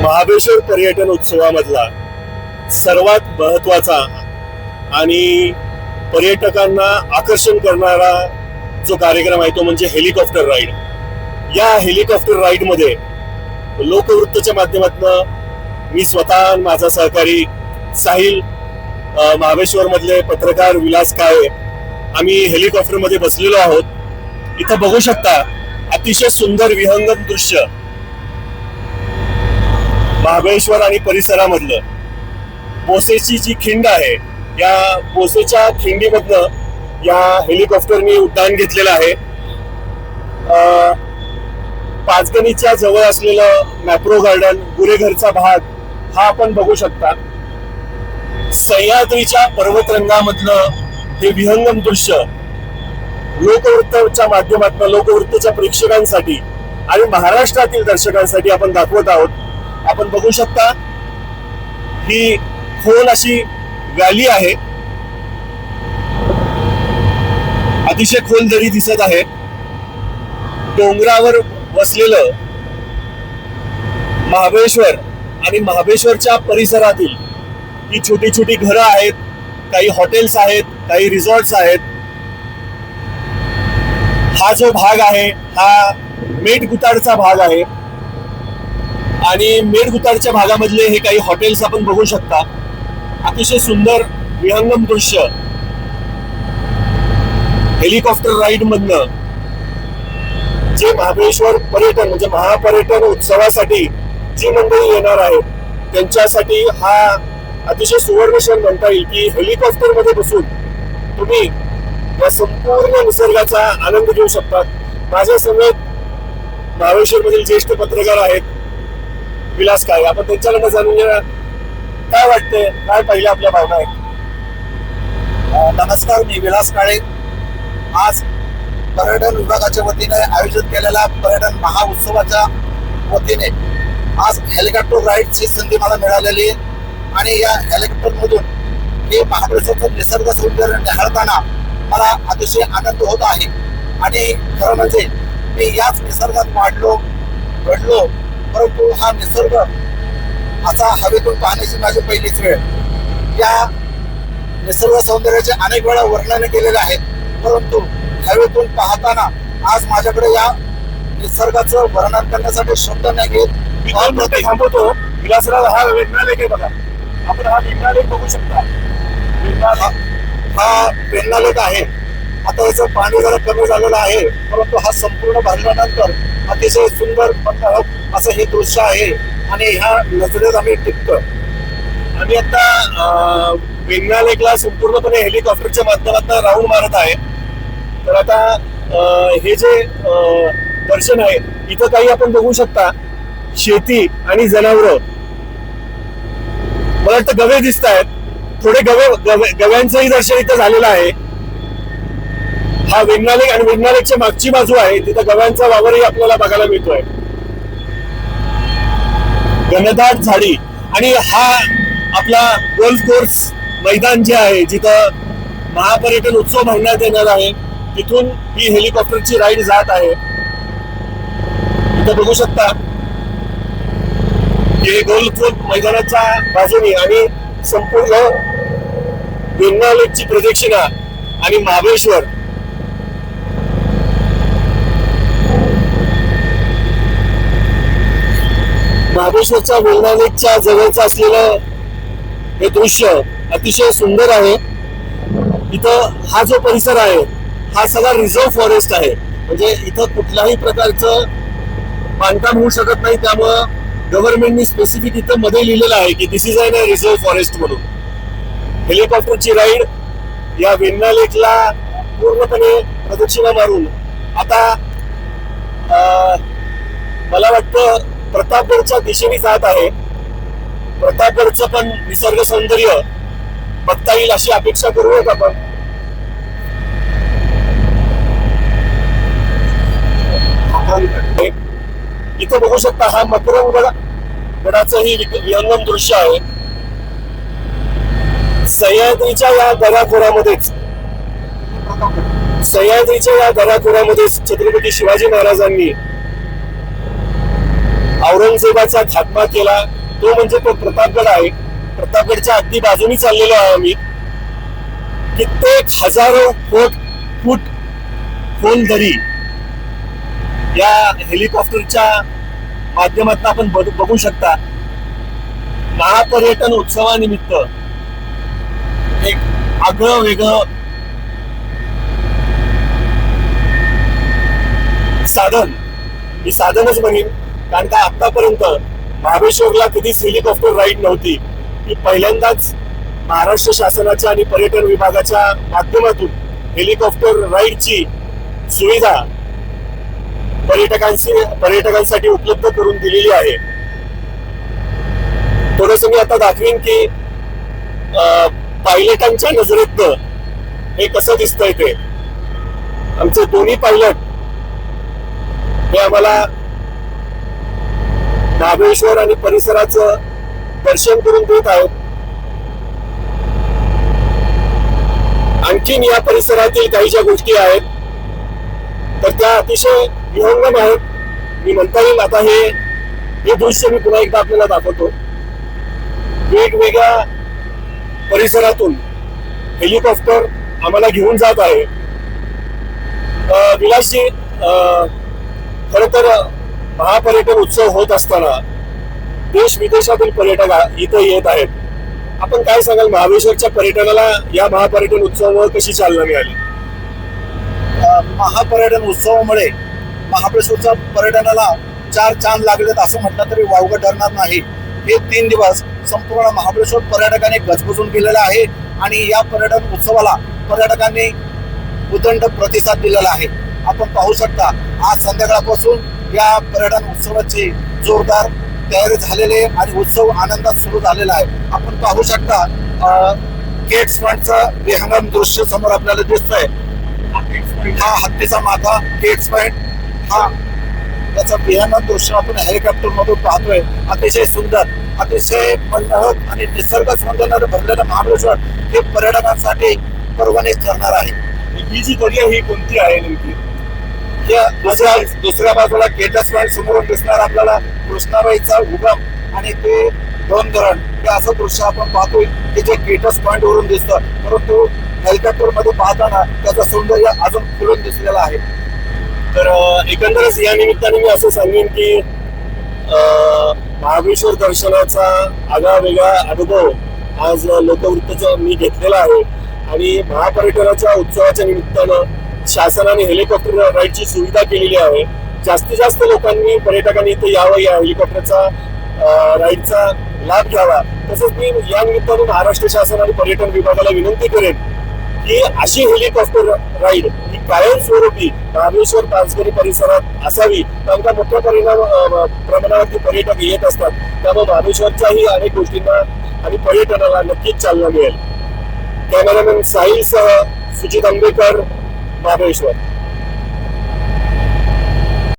महाबळेश्वर पर्यटन उत्सवामधला सर्वात महत्त्वाचा आणि पर्यटकांना आकर्षण करणारा जो कार्यक्रम आहे तो म्हणजे हेलिकॉप्टर राईड. या हेलिकॉप्टर राईडमध्ये लोकवृत्तच्या माध्यमातून मी स्वतः माझा सहकारी साहिल महाबळेश्वरमधले पत्रकार विलास काळे आम्ही हेलिकॉप्टरमध्ये बसलेलो आहोत. इथं बघू शकता अतिशय सुंदर विहंगम दृश्य. महाबळेश्वर आणि परिसरामधलं. बोसेची जी खिंड आहे या बोसेच्या खिंडीमधनं या हेलिकॉप्टरनी उड्डाण घेतलेलं आहे. पाचगणीच्या जवळ असलेलं मॅप्रो गार्डन गुरेघरचा भाग हा आपण बघू शकता. सह्याद्रीच्या पर्वतरंगामधलं हे विहंगम दृश्य लोकवृत्तच्या माध्यमातून लोकवृत्तच्या प्रेक्षकांसाठी आणि महाराष्ट्रातील दर्शकांसाठी आपण दाखवत आहोत. आपण बघू शकता ही खोल अशी व्हॅली आहे. अतिशय खोल दरी दिसत आहे डोंगरावर वसलेलं महाबळेश्वर आणि महाबळेश्वरच्या परिसरातील ही छोटी छोटी घरं आहेत काही हॉटेल्स आहेत काही रिसॉर्ट्स आहेत. हा जो भाग आहे हा मेटगुताडचा भाग आहे. आणि मेडगुताडच्या भागामधले हे काही हॉटेल्स आपण बघू शकता. अतिशय सुंदर विहंगम दृश्य. हेलिकॉप्टर राईड मधनं जे महाबळेश्वर पर्यटन म्हणजे महापर्यटन उत्सवासाठी जी मंडळी येणार आहेत त्यांच्यासाठी हा अतिशय सुवर्ण क्षण म्हणता येईल की हेलिकॉप्टरमध्ये बसून तुम्ही या संपूर्ण निसर्गाचा आनंद घेऊ शकता. माझ्या समेत महाबळेश्वर मधील ज्येष्ठ पत्रकार आहेत विलास काय? आपण त्यांच्याकडनं जाणून घेऊया. काय वाटतंय? काय पहिले आपल्या भावना आहेत नमस्कार मी विलास काळे. आज पर्यटन विभागाच्या वतीने आयोजित केलेल्या पर्यटन महाउत्सवाच्या वतीने आज हेलिकॉप्टर राईडची संधी मला मिळालेली आहे. आणि या हेलिकॉप्टरमधून हे महाबळेश्वरचं निसर्ग सौंदर्य निहाळताना मला अतिशय आनंद होत आहे. आणि खरं म्हणजे मी याच निसर्गात वाढलो घडलो परंतु हा निसर्ग असा हवेतून पाहण्याची माझी पहिलीच वेळ. या निसर्ग सौंदर्याचे अनेक वेळा वर्णन केलेले आहेत परंतु हवेतून पाहताना आज माझ्याकडे या निसर्गाचं वर्णन करण्यासाठी शब्द नाही घेत थांबवतो. विलासराव हा वेगळा लेख आहे बघा. आपण हा वेगळा लेख बघू शकता. हा लेक आहे. आता याचं पाणी जरा कमी झालेलं आहे परंतु हा संपूर्ण भरल्यानंतर अतिशय सुंदर मनमोहक असं हे दृश्य आहे आणि ह्या नजरेत आम्ही टिकतो आम्ही आता अं, वेंगणा लेकला संपूर्णपणे हेलिकॉप्टरच्या माध्यमातून राऊंड मारत आहे. तर आता हे जे दर्शन आहे इथं काही आपण बघू शकता शेती आणि जनावर. मला वाटतं गवे दिसत आहेत थोडे गवे गवे- गव्यांचंही दर्शन इथं झालेलं आहे. हा वेंगणा आणि वेंगणा मागची बाजू आहे तिथं गव्यांचा वावरही आपल्याला बघायला मिळतोय. घनदाट झाडी आणि हा आपला गोल्फ कोर्स मैदान जे आहे जिथं महापर्यटन उत्सव भरण्यात येणार आहे तिथून ही हेलिकॉप्टरची राईड जात आहे. इथं बघू शकता हे गोल्फ मैदानाच्या बाजूने आणि संपूर्ण वेंगणा प्रदक्षिणा आणि महाबळेश्वर महाबळेश्वरच्या वेल्हा लेकच्या जवळचं असलेलं हे दृश्य अतिशय सुंदर आहे. इथं हा जो परिसर आहे हा सगळा रिझर्व्ह फॉरेस्ट आहे. म्हणजे इथं कुठल्याही प्रकारचं बांधकाम होऊ शकत नाही. त्यामुळं गव्हर्नमेंटनी स्पेसिफिक इथं मध्ये लिहिलेलं आहे की this is an reserve forest म्हणून. हेलिकॉप्टरची राईड या वेन्ना लेकला पूर्णपणे प्रदक्षिणा मारून. आता मला वाटतं प्रतापगडच्या दिशेने जात आहे. प्रतापगडचं पण निसर्ग सौंदर्य बघता येईल अशी अपेक्षा करूयात आपण. इथं बघू शकता हा मकरंगड गडाचंही विहंगम दृश्य आहे. सह्याद्रीच्या या दराखोऱ्यामध्येच सह्याद्रीच्या या दराखोऱ्यामध्येच छत्रपती शिवाजी महाराजांनी औरंगजेबाचा खात्मा केला. तो म्हणजे तो प्रतापगड आहे. प्रतापगडच्या अगदी बाजूनी चाललेलो आहे आम्ही. कित्येक हजारो फूट फूट खोल दरी या हेलिकॉप्टरच्या माध्यमातून आपण बघ- बघू शकता. महापर्यटन उत्सवानिमित्त एक आगळं वेगळं साधन. मी साधनच म्हणेन. कारण का आतापर्यंत महाबळेश्वरला कधीच हेलिकॉप्टर राईड नव्हती. ही पहिल्यांदाच महाराष्ट्र शासनाच्या आणि पर्यटन विभागाच्या माध्यमातून हेलिकॉप्टर राईडची सुविधा पर्यटकांची पर्यटकांसाठी उपलब्ध करून दिलेली आहे. थोडस मी आता दाखवीन की पायलटांच्या नजरेतनं हे कसं दिसतंय ते. आमचे दोन्ही पायलट हे आम्हाला महाबळेश्वर आणि परिसराचं दर्शन करून देत आहेत. आणखीन या परिसरातील काही ज्या गोष्टी आहेत तर त्या अतिशय विहंगम आहेत. मी म्हणता येईल आता हे हे दृश्य मी पुन्हा एकदा आपल्याला दाखवतो. वेगवेगळ्या परिसरातून हेलिकॉप्टर आम्हाला घेऊन जात आहे. अं, विलासजी खर तर महापर्यटन उत्सव होत असताना देश विदेशातील पर्यटक इथं येत आहेत. आपण काय सांगाल महाबळेश्वरच्या पर्यटनाला या महापर्यटन उत्सवामुळे कशी चालना मिळाली? महापर्यटन उत्सवामुळे महाबळेश्वरच्या पर्यटनाला चार चांद लागलेत असं म्हटलं तरी वावगं ठरणार नाही. हे तीन दिवस संपूर्ण महाबळेश्वर पर्यटकाने गजबजून गेलेलं आहे आणि या पर्यटन उत्सवाला पर्यटकांनी उदंड प्रतिसाद दिलेला आहे. आपण पाहू शकता आज संध्याकाळपासून या पर्यटन उत्सवाची जोरदार तयारी झालेली आहे आणि उत्सव आनंदात सुरू झालेला आहे. आपण पाहू शकता गेट्स पॉइंटचं विहंगम दृश्य समोर आपल्याला दिसतंय. हा हत्तीचा माथा गेट्स पॉइंट हा त्याचं विहंगम दृश्य आपण हेलिकॉप्टर मधून पाहतोय. अतिशय सुंदर अतिशय मनमोहक आणि निसर्ग सौंदर्याने भरलेलं महाबळेश्वर हे पर्यटकांसाठी पर्वणी ठरणार आहे. ही जी दर्या ही कोणती आहे नेमकी? दुसऱ्या म्हणजे दुसऱ्या बाजूला केटस पॉईंट समोरून दिसणार आपल्याला कृष्णाबाईचा उगम आणि ते दोन धरण हे असं दृश्य आपण पाहतोय की जे केटस पॉइंट वरून दिसतं. परंतु हेलिकॉप्टरमध्ये पाहताना त्याचं सौंदर्य अजून खुलून दिसलेलं आहे. तर एकंदरच या निमित्ताने मी असं सांगेन की महाबळेश्वर दर्शनाचा आगळा वेगळा अनुभव आज लोकवृत्तचा मी घेतलेला आहे. आणि महापर्यटनाच्या उत्सवाच्या निमित्तानं शासनाने हेलिकॉप्टर राईडची सुविधा केलेली आहे. जास्तीत जास्त लोकांनी पर्यटकांनी इथे यावं या हेलिकॉप्टरचा राईडचा लाभ घ्यावा. तसंच मी या निमित्ताने महाराष्ट्र शासन आणि पर्यटन विभागाला विनंती करेन की अशी हेलिकॉप्टर राईड ही कायमस्वरूपी महाबळेश्वर पाचगणी परिसरात असावी. कारण मोठ्या परिणाम प्रमाणावरती पर्यटक येत असतात. त्यामुळे महाबळेश्वरच्याही अनेक गोष्टींना आणि पर्यटनाला नक्कीच चालना मिळेल. कॅमेरामॅन साहिल सह सुजित आंबेकर महाबळेश्वर